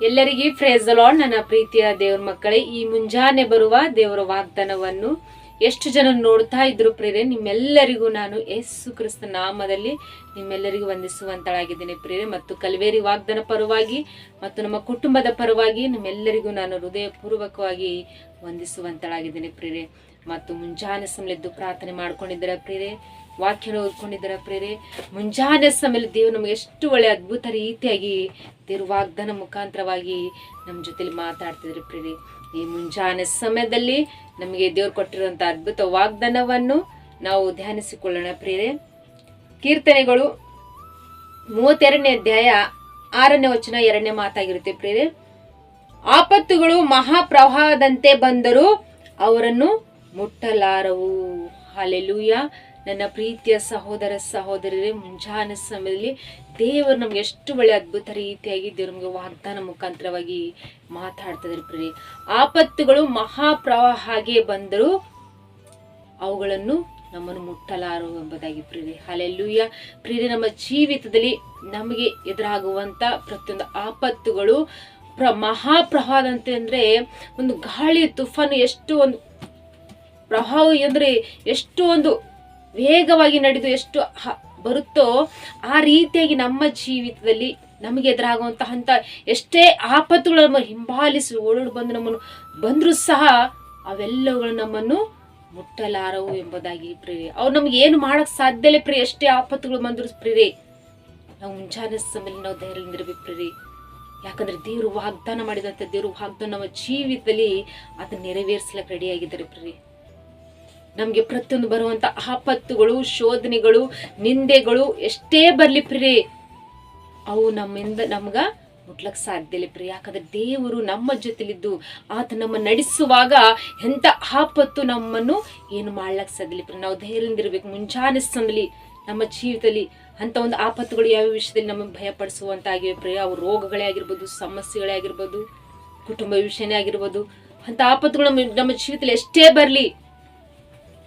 ಎಲ್ಲರಿಗೆ ಫ್ರೇಜಲಾಡ್ ನನ್ನ ಪ್ರೀತಿಯ ದೇವ್ರ ಮಕ್ಕಳೇ, ಈ ಮುಂಜಾನೆ ಬರುವ ದೇವರ ವಾಗ್ದಾನವನ್ನು ಎಷ್ಟು ಜನ ನೋಡ್ತಾ ಇದ್ರು ಪ್ರೇರೆ ನಿಮ್ಮೆಲ್ಲರಿಗೂ ನಾನು ಯೇಸು ಕ್ರಿಸ್ತ ನಾಮದಲ್ಲಿ ನಿಮ್ಮೆಲ್ಲರಿಗೂ ವಂದಿಸುವಂತಳಾಗಿದ್ದೇನೆ ಪ್ರೇರೆ ಮತ್ತು ಕಲ್ವೇರಿ ವಾಗ್ದಾನ ಪರವಾಗಿ ಮತ್ತು ನಮ್ಮ ಕುಟುಂಬದ ಪರವಾಗಿ ನಿಮ್ಮೆಲ್ಲರಿಗೂ ನಾನು ಹೃದಯಪೂರ್ವಕವಾಗಿ ವಂದಿಸುವಂತಳಾಗಿದ್ದೇನೆ ಪ್ರೇರೆ ಮತ್ತು ಮುಂಜಾನೆ ಸಮಲೆದ್ದು ಪ್ರಾರ್ಥನೆ ಮಾಡ್ಕೊಂಡಿದ್ದರ ಪ್ರೇರೆ ವಾಕ್ಯನ ಓದ್ಕೊಂಡಿದ್ದರ ಪ್ರೇರೆ ಮುಂಜಾನೆ ಸಮಯ ದೇವ್ರು ನಮಗೆ ಎಷ್ಟು ಒಳ್ಳೆ ಅದ್ಭುತ ರೀತಿಯಾಗಿ ದೇವ್ರ ವಾಗ್ದಾನ ಮುಖಾಂತರವಾಗಿ ನಮ್ಮ ಜೊತೆಲಿ ಮಾತಾಡ್ತಿದ್ರು ಪ್ರೇರೆ. ಈ ಮುಂಜಾನೆ ಸಮಯದಲ್ಲಿ ನಮಗೆ ದೇವ್ರು ಕೊಟ್ಟಿರುವಂಥ ಅದ್ಭುತ ವಾಗ್ದಾನವನ್ನು ನಾವು ಧ್ಯಾನಿಸಿಕೊಳ್ಳೋಣ ಪ್ರೇರೆ. ಕೀರ್ತನೆಗಳು ಮೂವತ್ತೆರಡನೇ ಅಧ್ಯಾಯ ಆರನೇ ವಚನ, ಎರಡನೇ ಮಾತಾಗಿರುತ್ತೆ ಪ್ರೇರೆ. ಆಪತ್ತುಗಳು ಮಹಾಪ್ರವಾಹದಂತೆ ಬಂದರೂ ಅವರನ್ನು ಮುಟ್ಟಲಾರವು. ಹಾಲೆಲೂಯ ನನ್ನ ಪ್ರೀತಿಯ ಸಹೋದರ ಸಹೋದರರೇ, ಮುಂಜಾನೆ ಸಮಯದಲ್ಲಿ ದೇವರು ನಮ್ಗೆ ಎಷ್ಟು ಒಳ್ಳೆ ಅದ್ಭುತ ರೀತಿಯಾಗಿ ದೇವ್ರ ನಮಗೆ ವಾಗ್ದಾನ ಮುಖಾಂತರವಾಗಿ ಮಾತಾಡ್ತಿದ್ದಾರೆ ಪ್ರಿ ಆಪತ್ತುಗಳು ಮಹಾಪ್ರವಾಹ ಹಾಗೆ ಬಂದರೂ ಅವುಗಳನ್ನು ನಮ್ಮನ್ನು ಮುಟ್ಟಲಾರು ಎಂಬುದಾಗಿ ಪ್ರೀರಿ ಹಾಲೆಲೂಯಾ ಪ್ರೀತಿ ನಮ್ಮ ಜೀವಿತದಲ್ಲಿ ನಮಗೆ ಎದುರಾಗುವಂತ ಪ್ರತಿಯೊಂದು ಆಪತ್ತುಗಳು ಪ್ರ ಮಹಾಪ್ರವಾದಂತೆ ಅಂದರೆ ಒಂದು ಗಾಳಿ ತುಫಾನು ಎಷ್ಟು ಒಂದು ಪ್ರಭಾವ ಅಂದ್ರೆ ಎಷ್ಟು ಒಂದು ವೇಗವಾಗಿ ನಡೆದು ಎಷ್ಟು ಬರುತ್ತೋ ಆ ರೀತಿಯಾಗಿ ನಮ್ಮ ಜೀವಿತದಲ್ಲಿ ನಮಗೆ ಎದುರಾಗುವಂತಹ ಎಷ್ಟೇ ಆಪತ್ತುಗಳು ನಮ್ಮ ಹಿಂಬಾಲಿಸಿ ಓಡೋಡಿ ಬಂದು ನಮ್ಮನ್ನು ಬಂದರೂ ಸಹ ಅವೆಲ್ಲವುಗಳು ನಮ್ಮನ್ನು ಮುಟ್ಟಲಾರವು ಎಂಬುದಾಗಿ ಪ್ರೇರೆ ಅವ್ರು ನಮ್ಗೆ ಏನು ಮಾಡಕ್ ಸಾಧ್ಯ ಇಲ್ಲ ಪ್ರಿಯ ಎಷ್ಟೇ ಆಪತ್ತುಗಳು ಬಂದ್ರು ಪ್ರೇರೆ ನಾವು ಮುಂಜಾನೆ ಸಮಯದಲ್ಲಿ ನಾವು ಧೈರ್ಯದಿಂದಿರ್ಬೇಕು ಪ್ರೇರಿ ಯಾಕಂದ್ರೆ ದೇವರು ವಾಗ್ದಾನ ಮಾಡಿದಂಥ ದೇವರು ವಾಗ್ದಾನ ನಮ್ಮ ಜೀವಿತದಲ್ಲಿ ಅದನ್ನ ನೆರವೇರಿಸ್ಲಕ್ಕೆ ರೆಡಿಯಾಗಿದ್ದಾರೆ ಪ್ರೇರೆ ನಮಗೆ ಪ್ರತಿಯೊಂದು ಬರುವಂತ ಆಪತ್ತುಗಳು, ಶೋಧನೆಗಳು, ನಿಂದೆಗಳು ಎಷ್ಟೇ ಬರ್ಲಿ ಪ್ರಿ ಅವು ನಮ್ಮಿಂದ ನಮ್ಗೆ ಮುಟ್ಲಕ್ ಸಾಧ್ಯ ಇಲ್ಲ ಪ್ರಿಯ ಯಾಕಂದ್ರೆ ದೇವರು ನಮ್ಮ ಜೊತೆಲಿದ್ದು, ಆತ ನಮ್ಮ ನಡೆಸುವಾಗ ಎಂತ ಆಪತ್ತು ನಮ್ಮನ್ನು ಏನು ಮಾಡ್ಲಕ್ ಸಾಧ್ಯ ಪ್ರಿಯ ನಾವು ಧೈರ್ಯದಿಂದ ಇರ್ಬೇಕು ಮುಂಜಾನೆ ಸಂದಲಿ ನಮ್ಮ ಜೀವಿತದಲ್ಲಿ ಅಂತ ಒಂದು ಆಪತ್ತುಗಳು ಯಾವ ವಿಷಯದಲ್ಲಿ ನಮಗೆ ಭಯಪಡಿಸುವಂತಾಗಿವೆ ಪ್ರಿಯ ಅವು ರೋಗಗಳೇ ಆಗಿರ್ಬೋದು, ಸಮಸ್ಯೆಗಳೇ ಆಗಿರ್ಬೋದು, ಕುಟುಂಬ ವಿಷಯನೇ ಆಗಿರ್ಬೋದು, ಅಂತ ಆಪತ್ತುಗಳು ನಮ್ಮ ನಮ್ಮ ಜೀವಿತದಲ್ಲಿ ಎಷ್ಟೇ ಬರಲಿ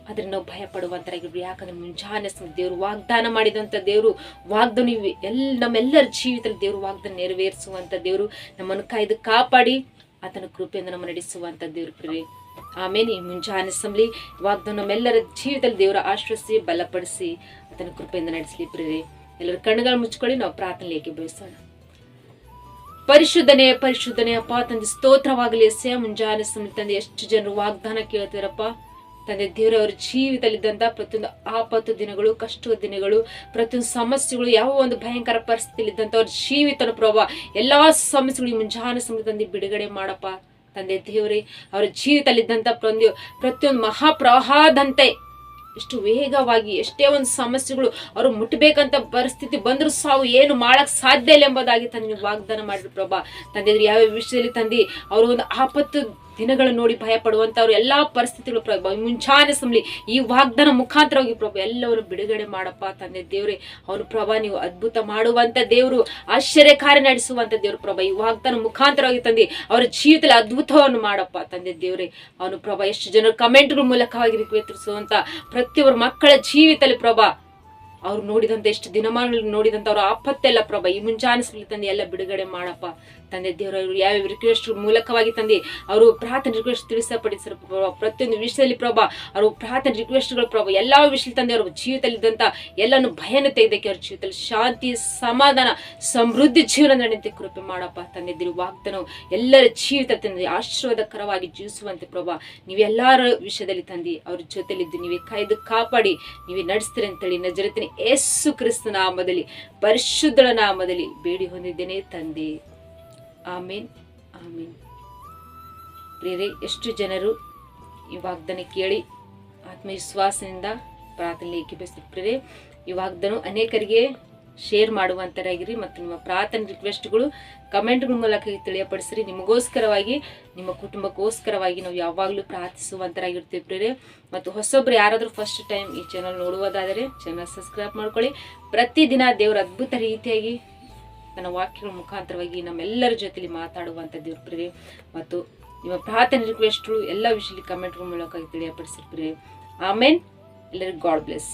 ಆದ್ರೆ ನಾವು ಭಯ ಪಡುವಂತರಾಗಿರ್ಬೇಕು ಯಾಕಂದ್ರೆ ಮುಂಜಾನೆ ದೇವರು ವಾಗ್ದಾನ ಮಾಡಿದಂತ ದೇವರು, ವಾಗ್ದಾನ ಎಲ್, ನಮ್ಮೆಲ್ಲರ ಜೀವಿತದಲ್ಲಿ ದೇವರು ವಾಗ್ದಾನ ನೆರವೇರಿಸುವಂತ ದೇವರು, ನಮ್ಮನ್ನು ಕಾಯ್ದು ಕಾಪಾಡಿ ಆತನ ಕೃಪೆಯಿಂದ ನಮ್ಮ ನಡೆಸುವಂತ ದೇವರು ಪ್ರಿಯ ಆಮೇಲೆ ಮುಂಜಾನೆ ಸಂಬಳಿ ವಾಗ್ದಾನ ನಮ್ಮೆಲ್ಲರ ಜೀವಿತದಲ್ಲಿ ದೇವರ ಆಶ್ರಯಿಸಿ, ಬಲಪಡಿಸಿ ಆತನ ಕೃಪೆಯಿಂದ ನಡೆಸಲಿ ಪ್ರಿಯರೇ. ಎಲ್ಲರ ಕಣ್ಣುಗಳು ಮುಚ್ಕೊಳ್ಳಿ, ನಾವು ಪ್ರಾರ್ಥನೆಗೆ ಬಯಸೋಣ. ಪರಿಶುದ್ಧನೇ ಪರಿಶುದ್ಧನೇ, ಅಪ್ಪ ತಂದೆ, ಸ್ತೋತ್ರವಾಗಲಿ ಎಸ್ಸೆ ಮುಂಜಾನೆ ಸಂಬಳಿ ತಂದೆ, ಎಷ್ಟು ಜನರು ವಾಗ್ದಾನ ಕೇಳ್ತಾರಪ್ಪ ತಂದೆ ದೇವರ ಅವರ ಜೀವಿತದಲ್ಲಿದ್ದಂಥ ಪ್ರತಿಯೊಂದು ಆಪತ್ತು ದಿನಗಳು, ಕಷ್ಟದ ದಿನಗಳು, ಪ್ರತಿಯೊಂದು ಸಮಸ್ಯೆಗಳು, ಯಾವ ಒಂದು ಭಯಂಕರ ಪರಿಸ್ಥಿತಿಯಲ್ಲಿ ಇದ್ದಂಥ ಅವ್ರ ಜೀವಿತನ ಪ್ರಭಾವ, ಎಲ್ಲ ಸಮಸ್ಯೆಗಳು ಮುಂಜಾನೆ ಸಮಯ ತಂದು ಬಿಡುಗಡೆ ಮಾಡಪ್ಪ. ತಂದೆ ದೇವರೇ, ಅವರ ಜೀವಿತದಲ್ಲಿದ್ದಂಥ ಪ್ರತಿಯೊಂದು ಪ್ರತಿಯೊಂದು ಮಹಾಪ್ರವಾಹದಂತೆ ಎಷ್ಟು ವೇಗವಾಗಿ, ಎಷ್ಟೇ ಒಂದು ಸಮಸ್ಯೆಗಳು ಅವರು ಮುಟ್ಟಬೇಕಂತ ಪರಿಸ್ಥಿತಿ ಬಂದರೂ ಸಾವು ಏನು ಮಾಡಕ್ ಸಾಧ್ಯ ಇಲ್ಲ ಎಂಬುದಾಗಿ ತಂದೆ ವಾಗ್ದಾನ ಮಾಡಿದ್ರು ಪ್ರಭಾ. ತಂದೆ ಯಾವ ವಿಷಯದಲ್ಲಿ ತಂದೆ, ಅವರು ಒಂದು ಆಪತ್ತು ದಿನಗಳು ನೋಡಿ ಭಯ ಪಡುವಂತವ್ರು ಎಲ್ಲಾ ಪರಿಸ್ಥಿತಿಗಳು ಪ್ರಭಾ ಮುಂಚಾನೆ ಸುಮ್ಲಿ. ಈ ವಾಗ್ದಾನ ಮುಖಾಂತರವಾಗಿ ಪ್ರಭು, ಎಲ್ಲವನ್ನು ಬಿಡುಗಡೆ ಮಾಡಪ್ಪ ತಂದೆ ದೇವ್ರೆ. ಅವನು ಪ್ರಭಾ, ನೀವು ಅದ್ಭುತ ಮಾಡುವಂತ ದೇವರು, ಆಶ್ಚರ್ಯಕಾರಿ ನಡೆಸುವಂತ ದೇವ್ರು ಪ್ರಭಾ. ಈ ವಾಗ್ದಾನ ಮುಖಾಂತರವಾಗಿ ತಂದೆ, ಅವರ ಜೀವಿತದಲ್ಲಿ ಅದ್ಭುತವನ್ನು ಮಾಡಪ್ಪ ತಂದೆ ದೇವ್ರೆ. ಅವನು ಪ್ರಭಾ, ಎಷ್ಟು ಜನರು ಕಮೆಂಟ್ಗಳ ಮೂಲಕವಾಗಿ ರಿಕ್ವೆತಿಸುವಂತ ಪ್ರತಿಯೊಬ್ಬರ ಮಕ್ಕಳ ಜೀವಿತದಲ್ಲಿ ಪ್ರಭಾ ಅವ್ರು ನೋಡಿದಂತ ಎಷ್ಟು ದಿನಮಾನಗಳು ನೋಡಿದಂತ ಅವ್ರ ಆಪತ್ತೆಲ್ಲ ಪ್ರಭ, ಈ ಮುಂಚಾನಿಸ್ಲಿ ತಂದೆ ಎಲ್ಲ ಬಿಡುಗಡೆ ಮಾಡಪ್ಪ. ತಂದೆ ದೇವರು ಯಾವ ರಿಕ್ವೆಸ್ಟ್ ಮೂಲಕವಾಗಿ ತಂದೆ, ಅವರು ಪ್ರಾರ್ಥನೆ ರಿಕ್ವೆಸ್ಟ್ ತಿಳಿಸಪಡಿಸಿರ ಪ್ರಭಾ, ಪ್ರತಿಯೊಂದು ವಿಷಯದಲ್ಲಿ ಪ್ರಭಾ, ಅವರು ಪ್ರಾರ್ಥನೆ ರಿಕ್ವೆಸ್ಟ್ಗಳು ಪ್ರಭಾ, ಎಲ್ಲಾ ವಿಷಯದಲ್ಲಿ ತಂದೆ ಅವ್ರ ಜೀವಿತದಲ್ಲಿ ಇದ್ದಂತ ಎಲ್ಲಾನು ಭಯನ ತೆಗೆದಕ್ಕೆ ಅವ್ರ ಜೀವಿತದಲ್ಲಿ ಶಾಂತಿ, ಸಮಾಧಾನ, ಸಮೃದ್ಧಿ ಜೀವನ ನಡೆಯುತ್ತೆ ಕೃಪೆ ಮಾಡಪ್ಪ. ತಂದೆ ದೇವರು ವಾಗ್ದಾನ ಎಲ್ಲರ ಜೀವಿತ ತಂದೆ ಆಶೀರ್ವಾದಕರವಾಗಿ ಜೀವಿಸುವಂತೆ ಪ್ರಭಾ. ನೀವೆಲ್ಲಾರ ವಿಷಯದಲ್ಲಿ ತಂದೆ, ಅವ್ರ ಜೊತೆಲಿದ್ದು ನೀವೇ ಕಾಯ್ದು ಕಾಪಾಡಿ, ನೀವೇ ನಡೆಸ್ತೀರಿ ಅಂತೇಳಿ ನಜರತಿನ ಯೇಸು ಕ್ರಿಸ್ತ ನಾಮದಲ್ಲಿ, ಪರಿಶುದ್ಧಳ ನಾಮದಲ್ಲಿ ಬೇಡಿ ಹೊಂದಿದ್ದೇನೆ ತಂದೆ. ಆಮೇನ್ ಆಮೇನ್. ಪ್ರೇರೆ ಎಷ್ಟು ಜನರು ಈ ವಾಗ್ದಾನ ಕೇಳಿ ಆತ್ಮವಿಶ್ವಾಸದಿಂದ ಪ್ರಾರ್ಥನೆ ಏಕೀಭವಿಸ್ತಾರೆ ಪ್ರೇರೆ ಈ ವಾಗ್ದಾನ ಅನೇಕರಿಗೆ ಶೇರ್ ಮಾಡುವಂತರಾಗಿರಿ ಮತ್ತು ನಿಮ್ಮ ಪ್ರಾರ್ಥನೆ ರಿಕ್ವೆಸ್ಟ್ಗಳು ಕಮೆಂಟ್ಗಳ ಮೂಲಕ ತಿಳಿಯಪಡಿಸ್ರಿ. ನಿಮಗೋಸ್ಕರವಾಗಿ, ನಿಮ್ಮ ಕುಟುಂಬಕ್ಕೋಸ್ಕರವಾಗಿ ನಾವು ಯಾವಾಗಲೂ ಪ್ರಾರ್ಥಿಸುವಂತರಾಗಿರ್ತೀವಿ ಪ್ರೇರೆ ಮತ್ತು ಹೊಸೊಬ್ರು ಯಾರಾದರೂ ಫಸ್ಟ್ ಟೈಮ್ ಈ ಚಾನಲ್ ನೋಡುವುದಾದರೆ ಚಾನಲ್ ಸಬ್ಸ್ಕ್ರೈಬ್ ಮಾಡ್ಕೊಳ್ಳಿ. ಪ್ರತಿದಿನ ದೇವರ ಅದ್ಭುತ ರೀತಿಯಾಗಿ ತನ್ನ ವಾಕ್ಯಗಳ ಮುಖಾಂತರವಾಗಿ ನಮ್ಮೆಲ್ಲರ ಜೊತೆಲಿ ಮಾತಾಡುವಂಥ ದೇವ್ರ ಮತ್ತು ನಿಮ್ಮ ಪ್ರಾರ್ಥನೆ ರಿಕ್ವೆಸ್ಟ್ಗಳು ಎಲ್ಲ ವಿಷಯದಲ್ಲಿ ಕಮೆಂಟ್ಗಳ ಮೂಲಕ ತಿಳಿಯಪಡಿಸಿರ್ತೀರಿ ಆಮೇನ್ ಎಲ್ಲರಿಗೂ ಗಾಡ್ ಬ್ಲೆಸ್